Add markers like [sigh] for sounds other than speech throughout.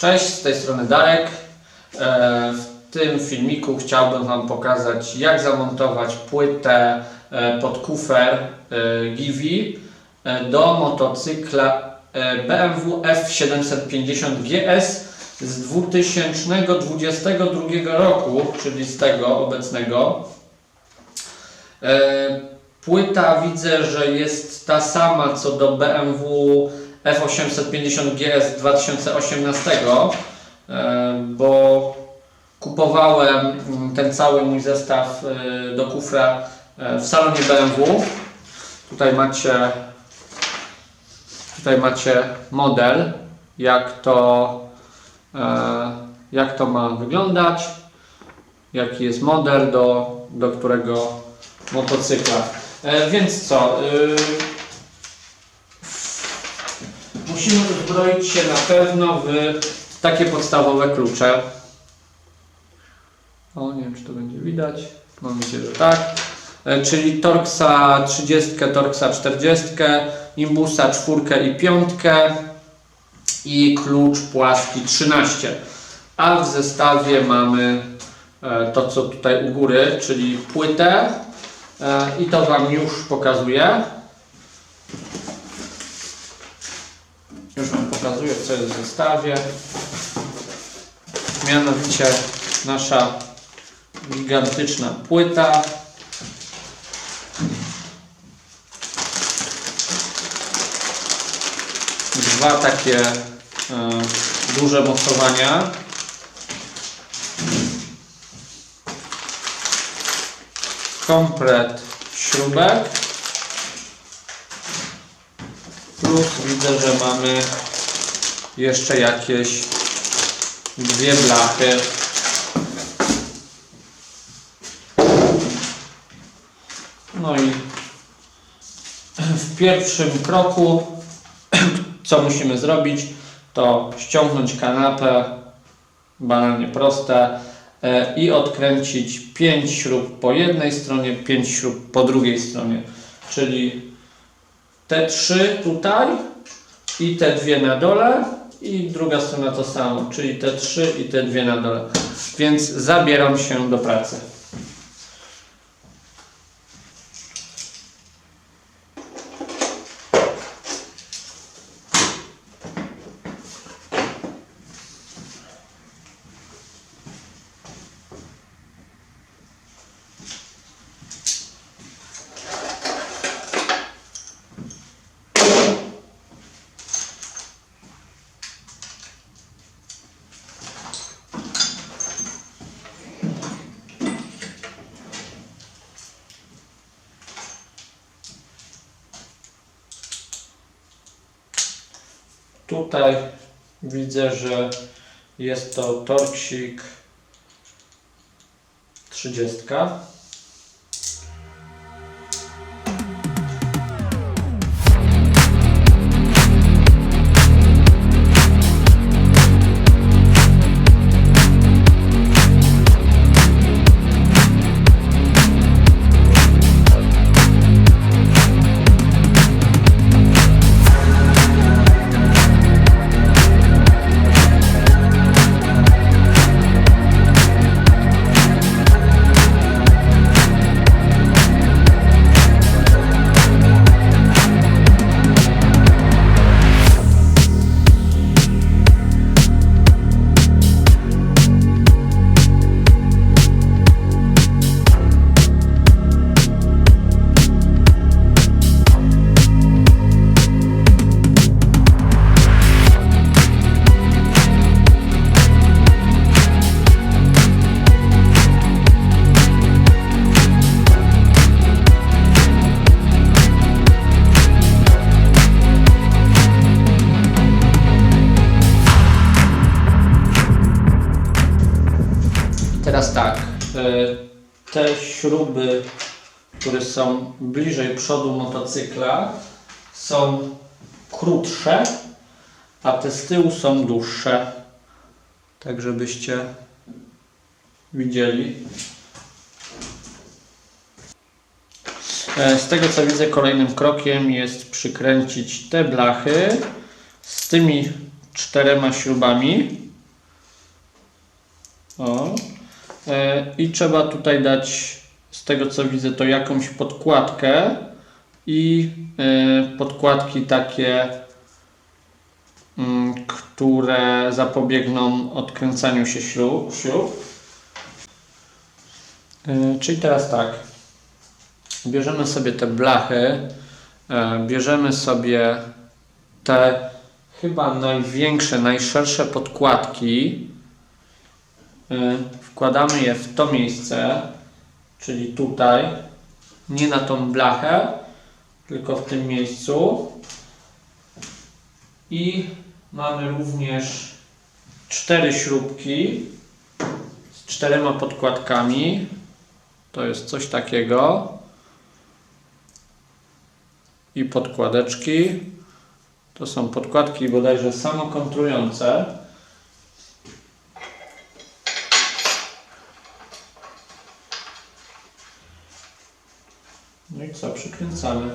Cześć, z tej strony Darek. E, W tym filmiku chciałbym Wam pokazać, jak zamontować płytę e, pod kufer e, Givi do motocykla BMW F750 GS z 2022 roku, czyli z tego obecnego. Płyta widzę, że jest ta sama co do BMW F850 GS 2018, e, bo kupowałem mm, ten cały mój zestaw e, do kufra e, w salonie BMW. Tutaj macie tutaj macie model, jak to e, jak to ma wyglądać, jaki jest model do, do którego motocykla. Więc co? Musimy uzbroić się na pewno w takie podstawowe klucze. O, nie wiem czy to będzie widać. Mam nadzieję, że tak. E, czyli Torxa 30, Torxa 40, Imbusa 4 i 5 i klucz płaski 13. A w zestawie mamy e, to co tutaj u góry, czyli płytę e, i to Wam już pokazuję. Już Wam pokazuję, co jest w zestawie. Mianowicie nasza gigantyczna płyta. Dwa takie e, duże mocowania. Komplet śrubek. Plus widzę, że mamy jeszcze jakieś dwie blachy. No i w pierwszym kroku, [clears throat] co musimy zrobić, to ściągnąć kanapę, banalnie proste, e, i odkręcić 5 śrub po jednej stronie, 5 śrub po drugiej stronie. Czyli te trzy tutaj i te dwie na dole i druga strona to samo, czyli te trzy i te dwie na dole. Więc zabieram się do pracy. Tutaj widzę, że jest to torksik 30. Teraz tak, e, te śruby, które są bliżej przodu motocykla, są krótsze, a te z tyłu są dłuższe. Tak, żebyście widzieli. E, Z tego co widzę, kolejnym krokiem jest przykręcić te blachy z tymi czterema śrubami O. E, I trzeba tutaj dać, z tego co widzę, to jakąś podkładkę i e, podkładki takie, mm, które zapobiegną odkręcaniu się śrub. E, Czyli teraz tak. Bierzemy sobie te blachy, bierzemy sobie te chyba największe, najszersze podkładki. E, Wkładamy je w to miejsce, czyli tutaj, nie na tą blachę, tylko w tym miejscu. I mamy również cztery śrubki z czterema podkładkami. To jest coś takiego. I podkładeczki. To są podkładki bodajże samokontrujące. No i co, przykręcamy.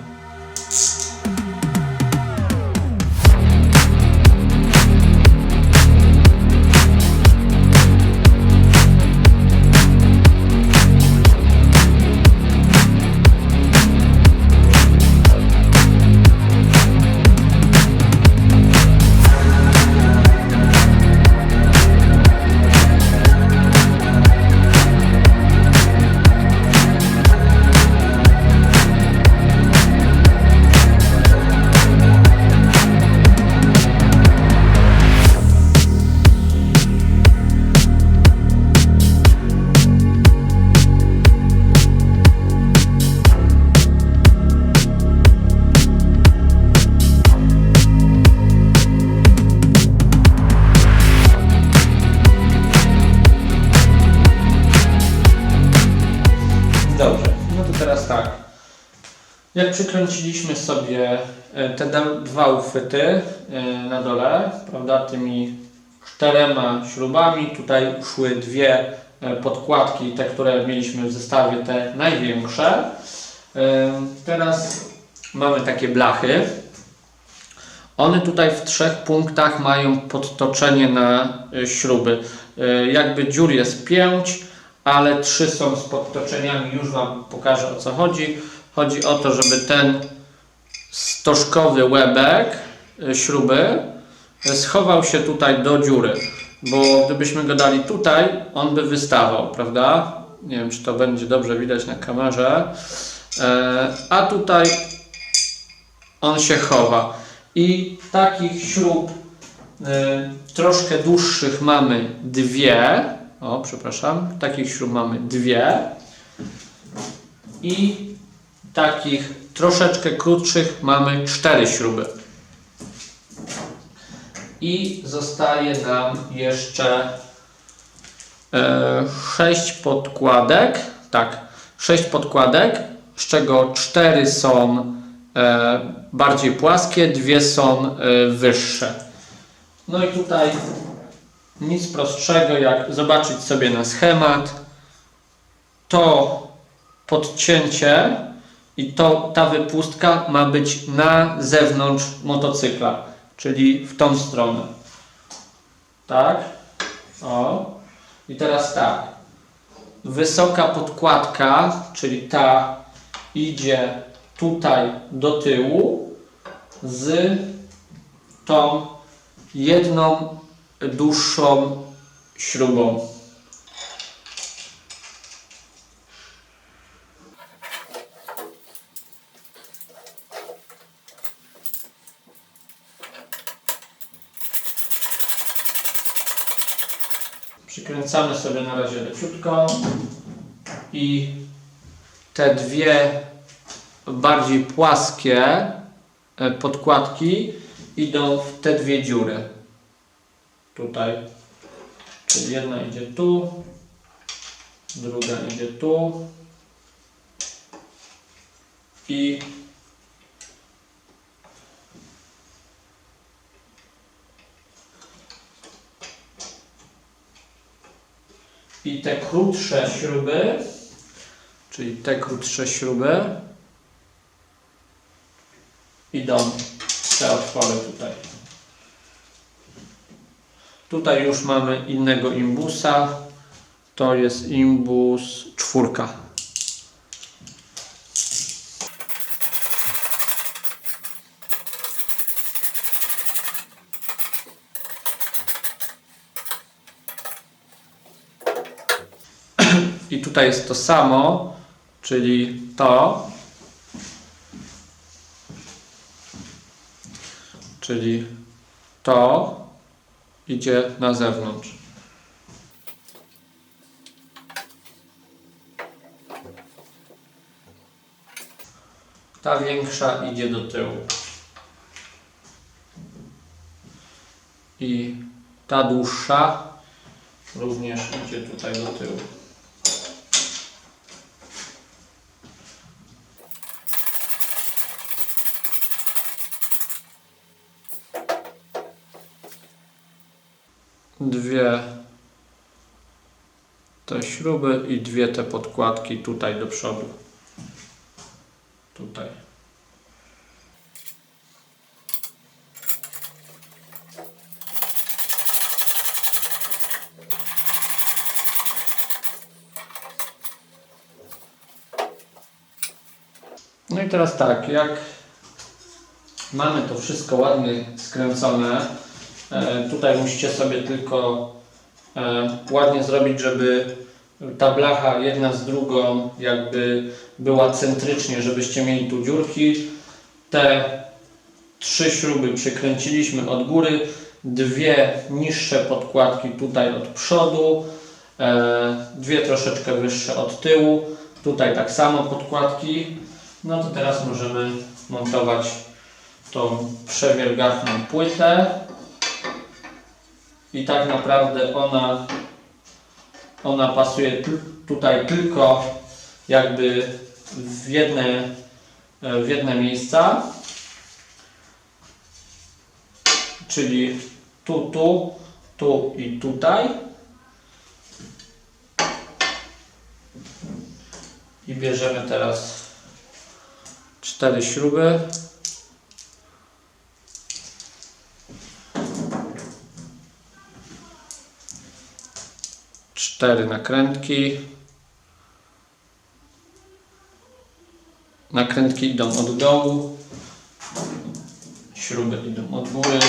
Jak przykręciliśmy sobie e, te dwa uchwyty e, na dole, prawda, tymi czterema śrubami, tutaj szły dwie e, podkładki, te, które mieliśmy w zestawie, te największe. Teraz mamy takie blachy. One tutaj w trzech punktach mają podtoczenie na śruby. Jakby dziur jest pięć, ale trzy są z podtoczeniami. Już Wam pokażę o co chodzi. Chodzi o to, żeby ten stożkowy łebek e, śruby e, schował się tutaj do dziury. Bo gdybyśmy go dali tutaj, on by wystawał, prawda? Nie wiem, czy to będzie dobrze widać na kamerze. E, A tutaj on się chowa. I takich śrub troszkę dłuższych mamy dwie. O, przepraszam. Takich śrub mamy dwie. I takich troszeczkę krótszych mamy cztery śruby. I zostaje nam jeszcze e, sześć podkładek. Tak, sześć podkładek, z czego cztery są e, bardziej płaskie, dwie są e, wyższe. No i tutaj nic prostszego jak zobaczyć sobie na schemat. To podcięcie i to, ta wypustka ma być na zewnątrz motocykla, czyli w tą stronę. Tak? O. I teraz tak. Wysoka podkładka, czyli ta idzie tutaj do tyłu z tą jedną dłuższą śrubą. Przykręcamy sobie na razie leciutko i te dwie bardziej płaskie e, podkładki idą w te dwie dziury. Tutaj. Czyli jedna idzie tu, druga idzie tu i i te krótsze śruby, czyli te krótsze śruby idą te otwory tutaj. Tutaj już mamy innego imbusa, To jest imbus czwórka. I tutaj jest to samo, czyli to. Czyli to idzie na zewnątrz. Ta większa idzie do tyłu. I ta dłuższa również idzie tutaj do tyłu. Dwie te śruby i dwie te podkładki tutaj do przodu. Tutaj. No i teraz tak, jak mamy to wszystko ładnie skręcone, tutaj musicie sobie tylko e, ładnie zrobić, żeby ta blacha jedna z drugą jakby była centrycznie, żebyście mieli tu dziurki. Te trzy śruby przykręciliśmy od góry, dwie niższe podkładki tutaj od przodu, e, dwie troszeczkę wyższe od tyłu, tutaj tak samo podkładki. No to teraz możemy montować tą przewiergachną płytę i tak naprawdę ona ona pasuje tutaj tylko jakby w jedne, e, w jedne miejsca. Czyli tu, tu, tu i tutaj. I bierzemy teraz cztery śruby cztery nakrętki. Nakrętki idą od dołu, śruby idą od góry.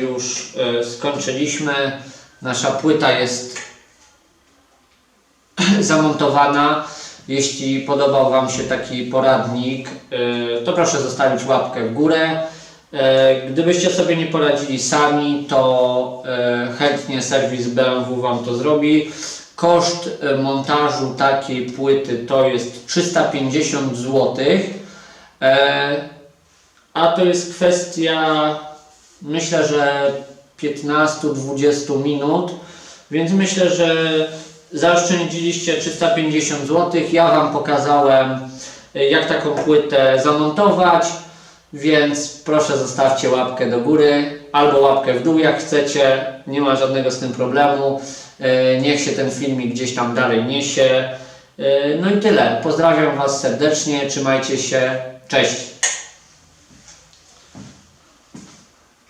Już e, skończyliśmy. Nasza płyta jest [clears throat] zamontowana. Jeśli podobał Wam się taki poradnik, y, to proszę zostawić łapkę w górę. Y, Gdybyście sobie nie poradzili sami, to chętnie serwis BMW Wam to zrobi. Koszt montażu takiej płyty to jest 350 zł. A to jest kwestia, myślę, że 15-20 minut, więc myślę, że zaoszczędziliście 350 zł. Ja Wam pokazałem, y, jak taką płytę zamontować, więc proszę zostawcie łapkę do góry albo łapkę w dół, jak chcecie. Nie ma żadnego z tym problemu. Y, Niech się ten filmik gdzieś tam dalej niesie. Y, No i tyle. Pozdrawiam Was serdecznie, trzymajcie się. Cześć.